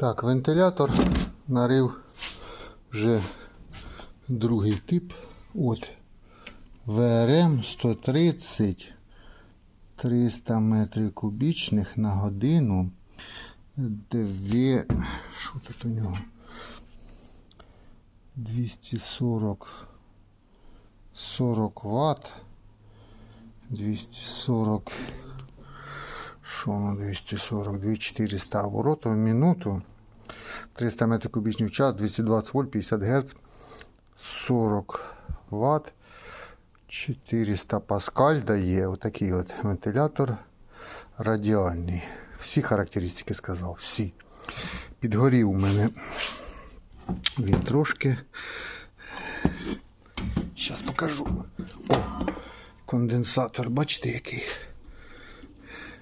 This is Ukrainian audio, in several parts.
Так, вентилятор нарив вже другий тип. От. ВРМ 130 300 метрів кубічних на годину. Дві. Що тут у нього? 240 40 Вт. 240 що на 240, 2400 оборотів в минуту, 300 метрів кубічних в час, 220 вольт, 50 Гц, 40 Вт, 400 паскаль дає отакий от вентилятор радіальний. Всі характеристики сказав, всі. Підгорів у мене він трошки. Зараз покажу. О, конденсатор, бачите який?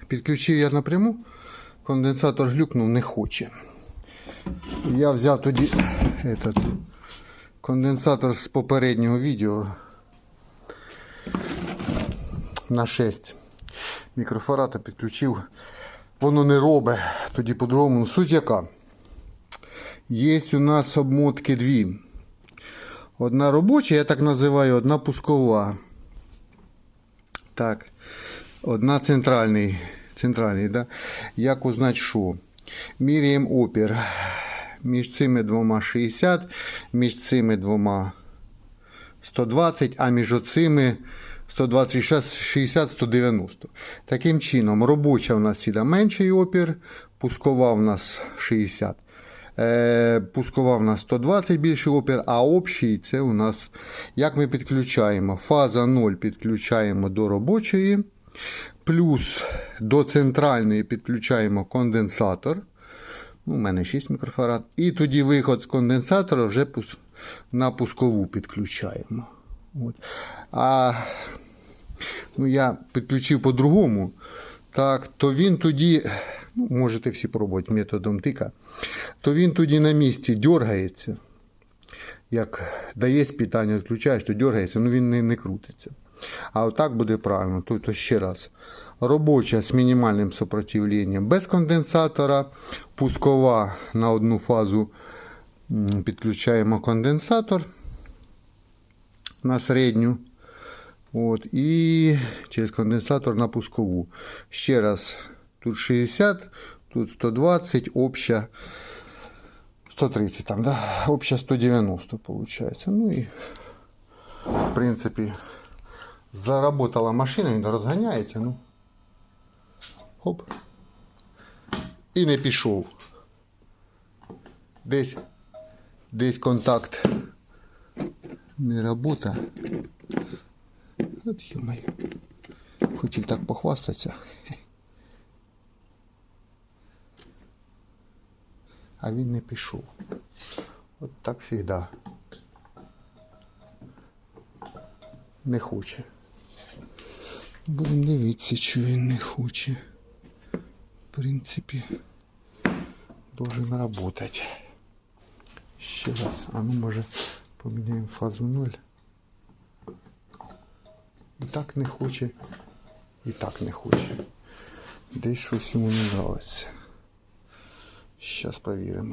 Підключив я напряму, конденсатор глюкнув, не хоче. Я взяв тоді этот, конденсатор з попереднього відео на 6 мікрофарата підключив. Воно не робить, тоді по-другому. Суть яка? Є у нас обмотки дві. Одна робоча, я так називаю, одна пускова. Так. Одна центральний. Центральний да? Як що? Міряємо опір. Між цими двома 60, між цими двома 120, а між оцими 126, 60, 190. Таким чином, робоча в нас сіда менший опір, пускова в нас 60. Е, пускова в нас 120 більший опір, а общий це у нас, як ми підключаємо, фаза 0 підключаємо до робочої, плюс до центральної підключаємо конденсатор. Ну, У мене 6 мікрофарад. І тоді виход з конденсатора вже на пускову підключаємо. От. А ну, я підключив по-другому, так, то він тоді, ну, можете всі пробувати методом тика, то він тоді на місці дергається. Як дає питання, відключаєш, то дергається, ну він не, не крутиться. А отак буде правильно. Тобто ще раз. Робоча з мінімальним сопротивленням без конденсатора, пускова на одну фазу підключаємо конденсатор на середню. От, і через конденсатор на пускову. Ще раз, тут 60, тут 120, обща 130 там, да? Обща 190 получается. Ну і в принципі заработала машина, він розганяється, ну. Хоп. І не пішов. Десь, десь контакт не робота. От ё-моё. Хотів так похвастатися. А він не пішов. От так завжди. Не хоче. Будемо дивитися, що він не хоче. В принципі, должен работать. Ще раз. А ну може поміняємо фазу 0. І так не хоче, і так не хоче. Десь щось йому не нравиться. Зараз перевіримо.